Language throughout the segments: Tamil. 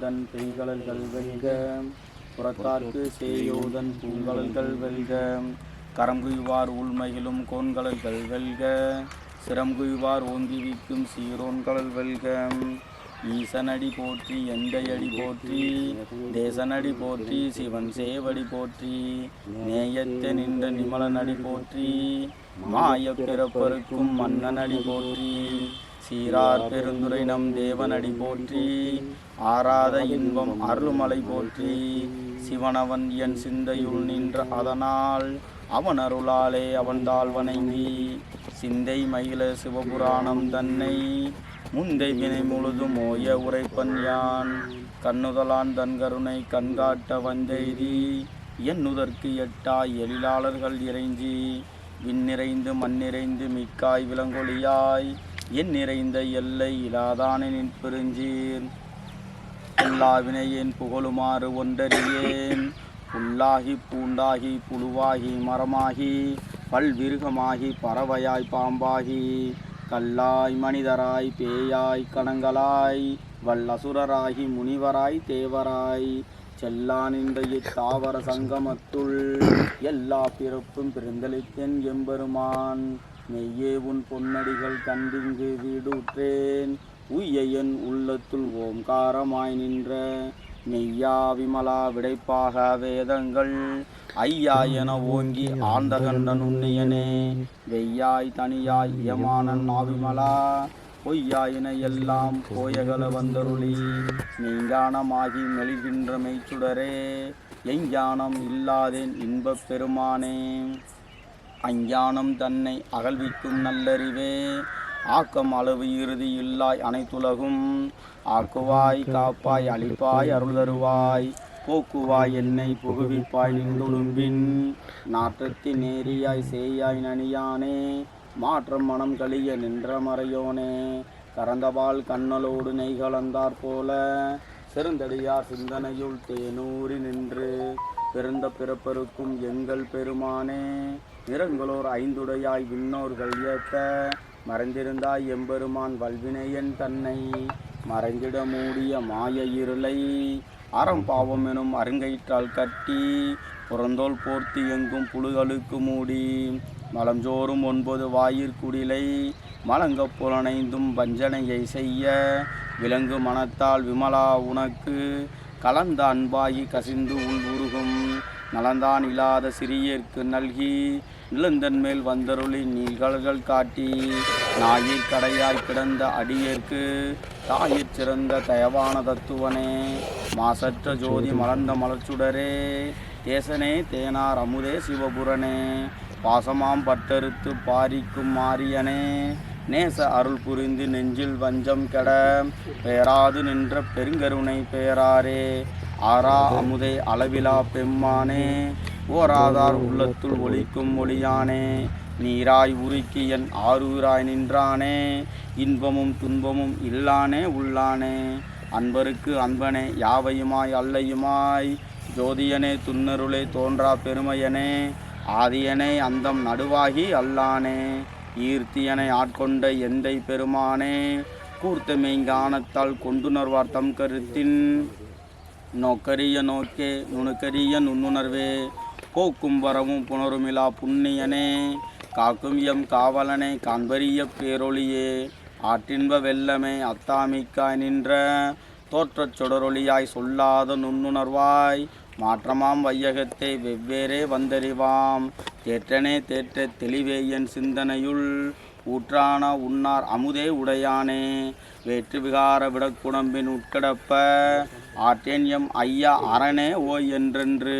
தன் பெய்கடல்கள் வெல்க. புறத்தார்க்கு சேயோதன் பூங்கடல்கள் வெல்க. கரங்குய்வார் உள்மையிலும் கோன்கடல்கள் வெல்க. சிரங்குய்வார் ஓங்கி விக்கும் சீரோன்கடல் வெல்க. ஈசனடி போற்றி எந்தையடி போற்றி. தேசனடி போற்றி சிவன் சேவடி போற்றி. நேயத்த நின்ற நிமலனடி போற்றி. மாய பிறப்பருக்கும் மன்னனடி போற்றி. சீரார் பெருந்துரை நம் தேவனடி போற்றி ஆராத இன்பம் அருள்மலை போற்றி சிவனவன் என் சிந்தையுள் நின்ற அதனால் அவன் அருளாலே அவன்தாள் வணங்கி சிந்தை மயில சிவபுராணம் தன்னை முந்தை வினை முழுதும் ஓய உரைப்பன் யான். கண்ணுதலான் தன் கருணை கண்காட்ட வந்தெய்தி எண்ணுதற்கு எட்டாய் எழிலாளர்கள் இறைஞ்சி விண்ணிறைந்து மண்ணிறைந்து மிக்காய் விலங்கொழியாய் என் நிறைந்த எல்லை இலாதானே நிற்பெருஞ்சீர் எல்லா வினையேன் புகழுமாறு ஒன்றறியேன். புல்லாகி பூண்டாகி புழுவாகி மரமாகி பல்விருகமாகி பறவையாய் பாம்பாகி. கல்லாய் மனிதராய் பேயாய் கணங்களாய் வல்லசுரராகி முனிவராய் தேவராய். செல்லா நின்ற இத்தாவர சங்கமத்துள் எல்லா பிறப்பும் பிறந்தளித்தேன் எம்பெருமான். மெய்யே உன் பொன்னடிகள் கண்டிங்கு வீடுற்றேன். உய்யன் உள்ளத்துள் ஓம்காரமாய் நின்ற. மெய்யா விமலா விடைப்பாக வேதங்கள். ஐயா என ஓங்கி ஆழ்ந்த கண்டன் உன்னியனே. வெய்யாய் தனியாய் யமானன் ஆவிமலா. பொய்யாயின எல்லாம் போயகல வந்தருளி. மெய்ஞானமாகி மெழுகின்ற மெய்ச்சுடரே. எஞ்ஞானம் இல்லாதேன் இன்பப் பெருமானே. அஞ்ஞானம் தன்னை அகழ்விக்கும் நல்லறிவே. ஆக்கம் அளவு இறுதி இல்லாய் அனைத்துலகும். ஆக்குவாய் காப்பாய் அழிப்பாய் அருள் தருவாய். போக்குவாய் என்னை புகுவிப்பாய் நின்றுடும்பின் நாற்றத்தின் நேரியாய் சேயாய் நனியானே. மாற்றம் மனம் கழிய நின்ற மறையோனே. கறந்தபால் கண்ணலோடு நெய் கலந்தாற் போல. செருந்தடியார் சிந்தனையுள் தேனூறி நின்று. பிறந்த பிறப்பருக்கும் எங்கள் பெருமானே. நிறங்களோர் ஐந்துடையாய் விண்ணோர்கள் ஏத்த மறைந்திருந்தாய் எம்பெருமான் வல்வினையன் தன்னை. மறைந்திட மூடிய மாய இருளை அறம் பாவம் எனும் அருங்கயிற்றால் கட்டி புறந்தோல் போர்த்தி எங்கும் புழுகளுக்கு மூடி. மலஞ்சோறும் ஒன்பது வாயிற்குடிலை மலங்க புலனைந்தும் வஞ்சனையை செய்ய விலங்கு மனத்தால் விமலா உனக்கு. கலந்த அன்பாகி கசிந்து உள் உருகும் நலந்தான் இல்லாத சிறியர்க்கு நல்கி நிலந்தன் மேல் வந்தருளி நீள்கள்கள் காட்டி நாயிற் கடையாய் கிடந்த அடியேற்கு தாயிற் சிறந்த தயவான தத்துவனே மாசற்ற ஜோதி மலர்ந்த மலர்ச்சுடரே தேசனே தேனார் அமுதே சிவபுரனே பாசமாம் பட்டறுத்து பாரிக்கும் மாரியனே நேச அருள் புரிந்து நெஞ்சில் வஞ்சம் கெட பெயராது நின்ற பெருங்கருணை பெயராரே ஆரா அமுதே அளவிலா பெம்மானே ஓராதார் உள்ளத்துள் ஒளிக்கும் ஒளியானே. நீராய் உருக்கி என் ஆரூராய் நின்றானே. இன்பமும் துன்பமும் இல்லானே உள்ளானே. அன்பருக்கு அன்பனே யாவையுமாய் அல்லையுமாய்? ஜோதியனே துன்னருளே தோன்றா பெருமையனே. ஆதியனே அந்தம் நடுவாகி அல்லானே. ஈர்த்தியனை ஆட்கொண்ட எந்தை பெருமானே. கூர்த்த மெய்ஞானத்தால் கொண்டுணர்வார் தம் கருத்தின். நோக்கரிய நோக்கே நுணுக்கரிய நுண்ணுணர்வே. போக்கும் வரவும் புனருமிலா புண்ணியனே காக்கும் எம் காவலனே காண்பரிய பேரொளியே ஆற்றின்ப வெள்ளமே அத்தாமிக்காய் நின்ற தோற்றச் சுடரொளியாய் சொல்லாத நுண்ணுணர்வாய் மாற்றமாம் வையகத்தை வெவ்வேறே வந்தறிவாம். தேற்றனே தேற்ற தெளிவே என் சிந்தனையுள் ஊற்றான உன்னார் அமுதே உடையானே. வேற்று விகார விடக்குடம்பின் உட்கடப்ப ஆற்றேன் எம் ஐயா அரணே ஓய் என்றென்று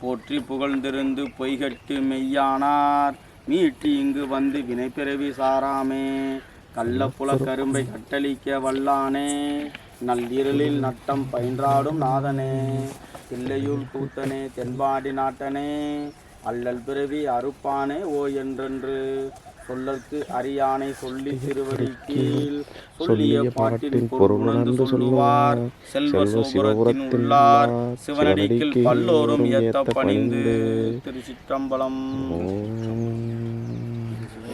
போற்றி புகழ்ந்திருந்து பொய்கட்டு மெய்யானார். மீட்டி இங்கு வந்து வினைப்பிறவி சாராமே. கள்ளப்புல கரும்பை கட்டளிக்க வல்லானே. நள்ளிருளில் நட்டம் பயின்றாடும் நாதனே. தில்லையுள் கூத்தனே தென்பாடி நாட்டனே. அல்லல் பிறவி அறுப்பானே ஓ என்றென்று. சொல்லற்கு அரியானை சொல்லி திருவடி கீழ். சொல்லிய பாட்டின் பொருளுணர்ந்து சொல்லுவார். செல்வ சிவபுரத்தின் உள்ளார். சிவனடிக்கில் பல்லோரும் ஏத்த பணிந்து. திருச்சிற்றம்பலம்.